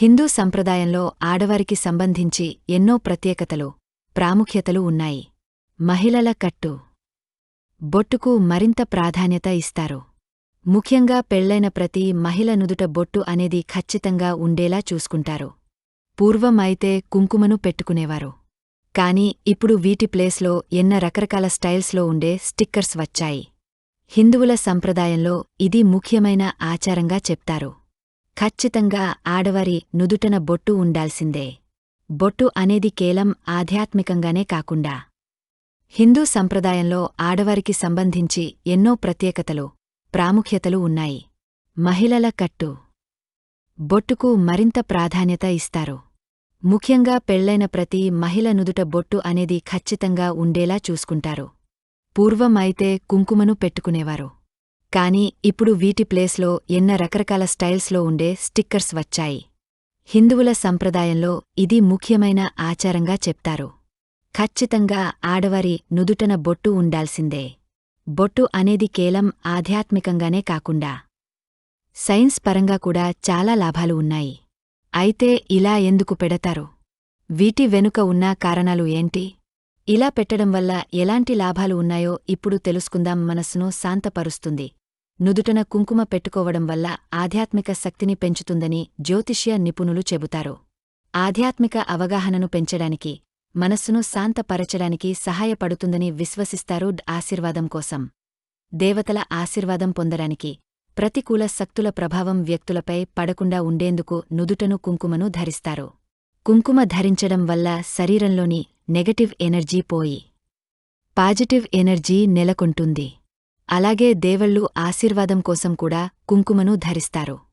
హిందూ సంప్రదాయంలో ఆడవారికి సంబంధించి ఎన్నో ప్రత్యేకతలు ప్రాముఖ్యతలు ఉన్నాయి. మహిళల కట్టు. బొట్టుకు మరింత ప్రాధాన్యత ఇస్తారు. ముఖ్యంగా పెళ్ళైన ప్రతి మహిళ నుదుట బొట్టు అనేది ఖచ్చితంగా ఉండేలా చూసుకుంటారు. పూర్వం అయితే కుంకుమను పెట్టుకునేవారు. కాని ఇప్పుడు వీటి ప్లేస్లో ఎన్న రకరకాల స్టైల్స్లో ఉండే స్టిక్కర్స్ వచ్చాయి. హిందువుల సంప్రదాయంలో ఇది ముఖ్యమైన ఆచారంగా చెప్తారు. ఖచ్చితంగా ఆడవారి నుదుటన బొట్టు ఉండాల్సిందే. బొట్టు అనేది కేలం ఆధ్యాత్మికంగానే కాకుండా హిందూ సంప్రదాయంలో ఆడవారికి సంబంధించి ఎన్నో ప్రత్యేకతలు ప్రాముఖ్యతలు ఉన్నాయి. మహిళల కట్టు. బొట్టుకు మరింత ప్రాధాన్యత ఇస్తారు. ముఖ్యంగా పెళ్ళైన ప్రతి మహిళ నుదుట బొట్టు అనేది ఖచ్చితంగా ఉండేలా చూసుకుంటారు. పూర్వం అయితే కుంకుమను పెట్టుకునేవారు. కాని ఇప్పుడు వీటి ప్లేస్లో ఎన్న రకరకాల స్టైల్స్లో ఉండే స్టిక్కర్స్ వచ్చాయి. హిందువుల సంప్రదాయంలో ఇది ముఖ్యమైన ఆచారంగా చెప్తారు. ఖచ్చితంగా ఆడవారి నుదుటన బొట్టు ఉండాల్సిందే. బొట్టు అనేది కేలం ఆధ్యాత్మికంగానే కాకుండా సైన్స్ పరంగా కూడా చాలా లాభాలు ఉన్నాయి. అయితే ఇలా ఎందుకు పెడతారు? వీటి వెనుక ఉన్న కారణాలు ఏంటి? ఇలా పెట్టడం వల్ల ఎలాంటి లాభాలు ఉన్నాయో ఇప్పుడు తెలుసుకుందాం మనస్సును శాంతపరుస్తుంది. నుదుటన కుంకుమ పెట్టుకోవడం వల్ల ఆధ్యాత్మిక శక్తిని పెంచుతుందని జ్యోతిష్య నిపుణులు చెబుతారు. ఆధ్యాత్మిక అవగాహనను పెంచడానికి మనస్సును శాంతపరచడానికి సహాయపడుతుందని విశ్వసిస్తారు ఆశీర్వాదం కోసం. దేవతల ఆశీర్వాదం పొందడానికి ప్రతికూల శక్తుల ప్రభావం వ్యక్తులపై పడకుండా ఉండేందుకు నుదుటను కుంకుమను ధరిస్తారు. కుంకుమ ధరించడం వల్ల శరీరంలోని నెగటివ్ ఎనర్జీ పోయి పాజిటివ్ ఎనర్జీ నెలకొంటుంది. అలాగే దేవళ్ళు ఆశీర్వాదం కోసం కూడా కుంకుమను ధరిస్తారు.